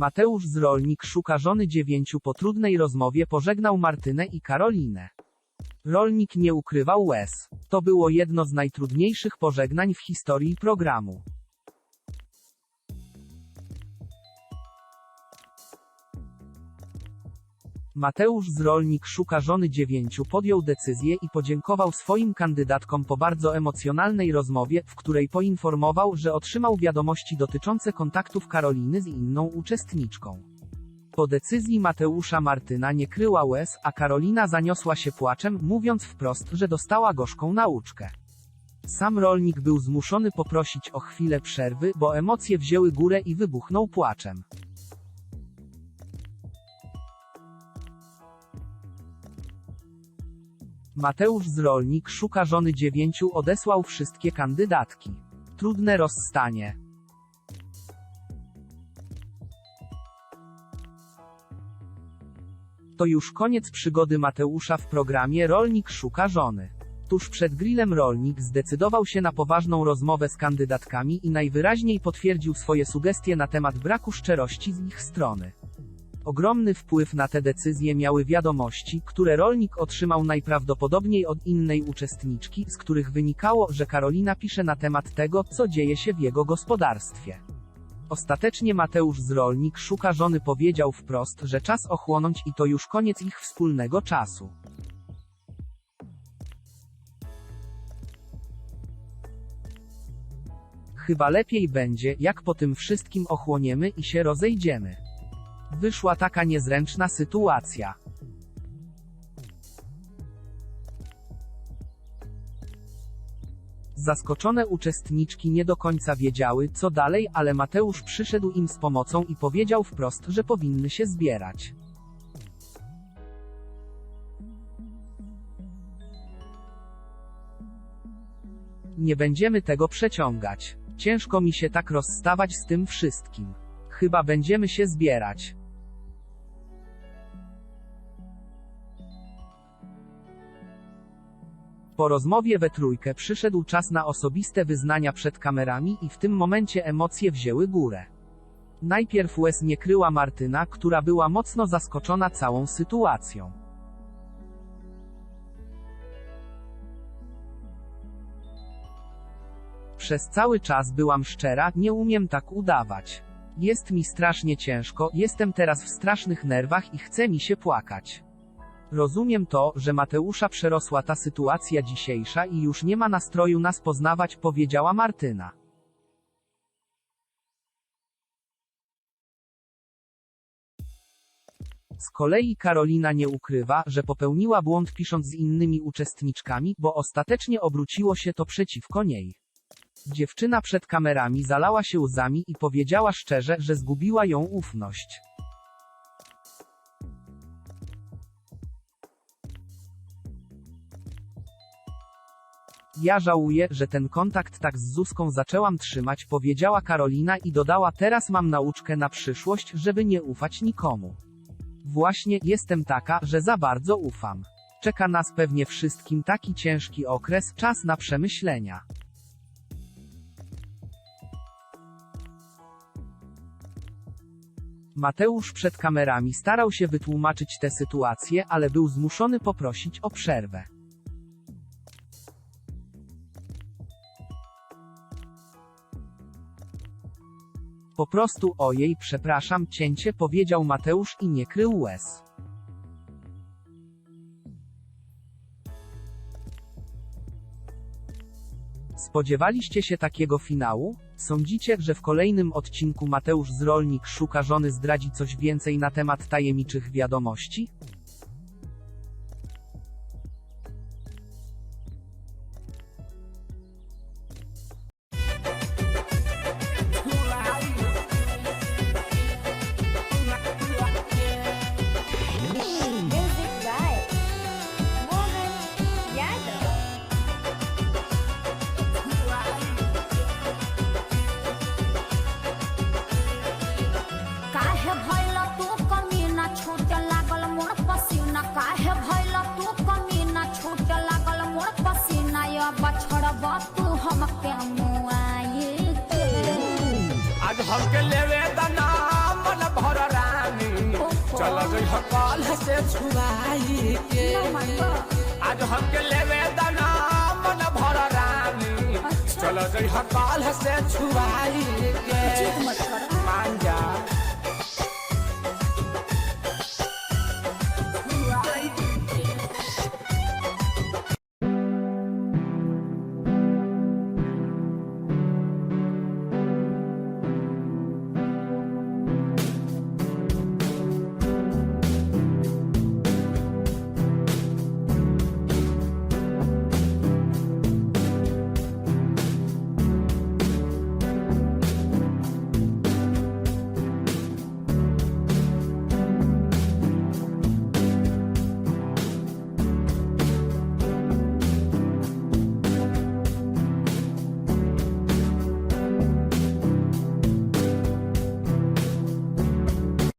Mateusz z Rolnik szuka żony dziewięciu po trudnej rozmowie pożegnał Martynę i Karolinę. Rolnik nie ukrywał łez. To było jedno z najtrudniejszych pożegnań w historii programu. Mateusz z Rolnik szuka żony dziewięciu podjął decyzję i podziękował swoim kandydatkom po bardzo emocjonalnej rozmowie, w której poinformował, że otrzymał wiadomości dotyczące kontaktów Karoliny z inną uczestniczką. Po decyzji Mateusza Martyna nie kryła łez, a Karolina zaniosła się płaczem, mówiąc wprost, że dostała gorzką nauczkę. Sam rolnik był zmuszony poprosić o chwilę przerwy, bo emocje wzięły górę i wybuchnął płaczem. Mateusz z Rolnik szuka żony dziewięciu odesłał wszystkie kandydatki. Trudne rozstanie. To już koniec przygody Mateusza w programie Rolnik szuka żony. Tuż przed grillem Rolnik zdecydował się na poważną rozmowę z kandydatkami i najwyraźniej potwierdził swoje sugestie na temat braku szczerości z ich strony. Ogromny wpływ na te decyzje miały wiadomości, które rolnik otrzymał najprawdopodobniej od innej uczestniczki, z których wynikało, że Karolina pisze na temat tego, co dzieje się w jego gospodarstwie. Ostatecznie Mateusz z Rolnik szuka żony powiedział wprost, że czas ochłonąć i to już koniec ich wspólnego czasu. Chyba lepiej będzie, jak po tym wszystkim ochłoniemy i się rozejdziemy. Wyszła taka niezręczna sytuacja. Zaskoczone uczestniczki nie do końca wiedziały, co dalej, ale Mateusz przyszedł im z pomocą i powiedział wprost, że powinny się zbierać. Nie będziemy tego przeciągać. Ciężko mi się tak rozstawać z tym wszystkim. Chyba będziemy się zbierać. Po rozmowie we trójkę przyszedł czas na osobiste wyznania przed kamerami i w tym momencie emocje wzięły górę. Najpierw łez nie kryła Martyna, która była mocno zaskoczona całą sytuacją. Przez cały czas byłam szczera, nie umiem tak udawać. Jest mi strasznie ciężko, jestem teraz w strasznych nerwach i chce mi się płakać. Rozumiem to, że Mateusza przerosła ta sytuacja dzisiejsza i już nie ma nastroju nas poznawać, powiedziała Martyna. Z kolei Karolina nie ukrywa, że popełniła błąd pisząc z innymi uczestniczkami, bo ostatecznie obróciło się to przeciwko niej. Dziewczyna przed kamerami zalała się łzami i powiedziała szczerze, że zgubiła ją ufność. Ja żałuję, że ten kontakt tak z Zuską zaczęłam trzymać, powiedziała Karolina i dodała teraz mam nauczkę na przyszłość, żeby nie ufać nikomu. Właśnie, jestem taka, że za bardzo ufam. Czeka nas pewnie wszystkim taki ciężki okres, czas na przemyślenia. Mateusz przed kamerami starał się wytłumaczyć tę sytuację, ale był zmuszony poprosić o przerwę. Po prostu ojej, przepraszam, cięcie powiedział Mateusz i nie krył łez. Spodziewaliście się takiego finału? Sądzicie, że w kolejnym odcinku Mateusz z Rolnik szuka żony zdradzi coś więcej na temat tajemniczych wiadomości? कल से छुआई के आज हमके लेवे दाना मन भर रानी चलो जई कल से छुआई के